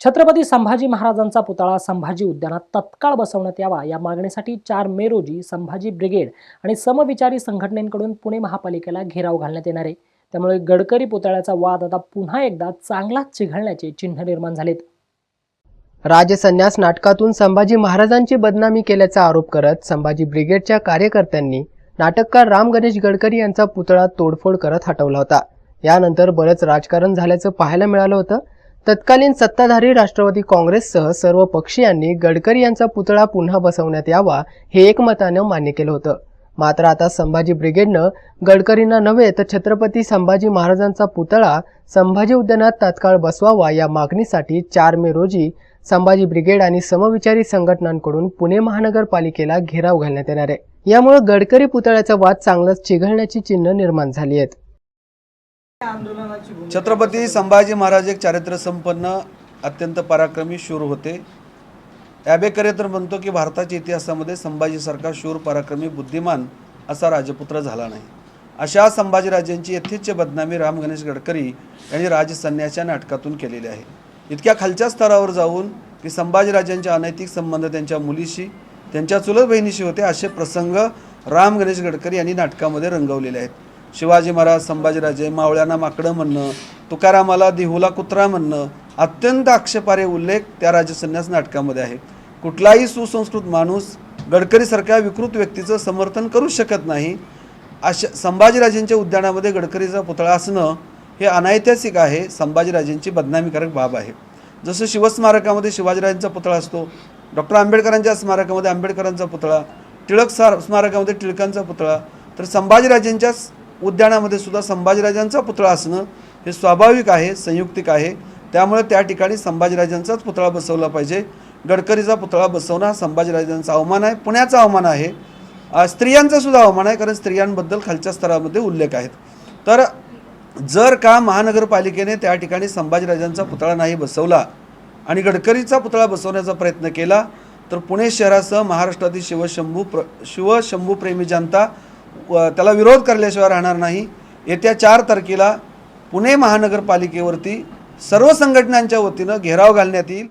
छत्रपती संभाजी महाराजांचा पुतळा संभाजी उद्यानात तत्काळ बसवण्यात यावा या मागणीसाठी चार मे रोजी संभाजी ब्रिगेड आणि समविचारी संघटनेकडून पुणे महापालिकेला घेराव घालण्यात येणार आहे. त्यामुळे गडकरी पुतळ्याचा वाद आता पुन्हा एकदा चांगलाच चिघळण्याचे चिन्ह निर्माण झालेत. राजसन्यास नाटकातून संभाजी महाराजांची बदनामी केल्याचा आरोप करत संभाजी ब्रिगेडच्या कार्यकर्त्यांनी नाटककार राम गणेश गडकरी यांचा पुतळा तोडफोड करत हटवला होता. यानंतर बरंच राजकारण झाल्याचं पाहायला मिळालं होतं. तत्कालीन सत्ताधारी राष्ट्रवादी काँग्रेससह सर्व पक्षीयांनी गडकरी यांचा पुतळा पुन्हा बसवण्यात यावा हे एकमतानं मान्य केलं होतं. मात्र आता संभाजी ब्रिगेडनं गडकरींना नव्हे तर छत्रपती संभाजी महाराजांचा पुतळा संभाजी उद्यानात तात्काळ बसवावा या मागणीसाठी चार मे रोजी संभाजी ब्रिगेड आणि समविचारी संघटनांकडून पुणे महानगरपालिकेला घेराव घालण्यात येणार आहे. यामुळे गडकरी पुतळ्याचा वाद चांगलाच चिघळण्याची चिन्ह निर्माण झाली आहेत. छत्रपती संभाजी महाराज एक चारित्र्य संपन्न अत्यंत पराक्रमी शूर होते. याबेकरे तर म्हणतो की भारताच्या इतिहासामध्ये संभाजीसारखा शूर पराक्रमी बुद्धिमान असा राजपुत्र झाला नाही. अशा संभाजीराजांची यथेच्छ बदनामी राम गणेश गडकरी यांनी राजसन्याच्या नाटकातून केलेली आहे. इतक्या खालच्या स्तरावर जाऊन की संभाजीराजांचे अनैतिक संबंध त्यांच्या मुलीशी त्यांच्या चुलत बहिणीशी होते असे प्रसंग राम गणेश गडकरी यांनी नाटकामध्ये रंगवलेले आहेत. शिवाजी महाराज संभाजीराजे मावळ्यांना माकडं म्हणणं तुकारामाला देहूला कुत्रा म्हणणं अत्यंत आक्षेपारे उल्लेख त्या राजसन्यास नाटकामध्ये आहे. कुठलाही सुसंस्कृत माणूस गडकरीसारख्या विकृत व्यक्तीचं समर्थन करू शकत नाही. अशा संभाजीराजेंच्या उद्यानामध्ये गडकरीचा पुतळा असणं हे अनैतिहासिक आहे संभाजीराजेंची बदनामीकारक बाब आहे. जसं शिवस्मारकामध्ये शिवाजीराजांचा पुतळा असतो डॉक्टर आंबेडकरांच्या स्मारकामध्ये आंबेडकरांचा पुतळा टिळक सार स्मारकामध्ये टिळकांचा पुतळा तर संभाजीराजेंच्या उद्यानामध्ये सुद्धा संभाजीराजांचा पुतळा असणं हे स्वाभाविक आहे संयुक्तिक आहे. त्यामुळे त्या ठिकाणी संभाजीराजांचाच पुतळा बसवला पाहिजे. गडकरीचा पुतळा बसवणं हा संभाजीराजांचा अवमान आहे. पुण्याचा अवमान आहे. स्त्रियांचा सुद्धा अवमान आहे कारण स्त्रियांबद्दल खालच्या स्तरामध्ये उल्लेख आहेत. तर जर का महानगरपालिकेने त्या ठिकाणी संभाजीराजांचा पुतळा नाही बसवला आणि गडकरीचा पुतळा बसवण्याचा प्रयत्न केला तर पुणे शहरासह महाराष्ट्रातील शिवशंभू प्र शिवशंभूप्रेमी जनता त्याला विरोध करल्याशिवाय राहणार नाही. येत्या चार तारखेला पुणे महानगरपालिकेवरती सर्व संघटनांच्या वतीनं घेराव घालण्यात येईल.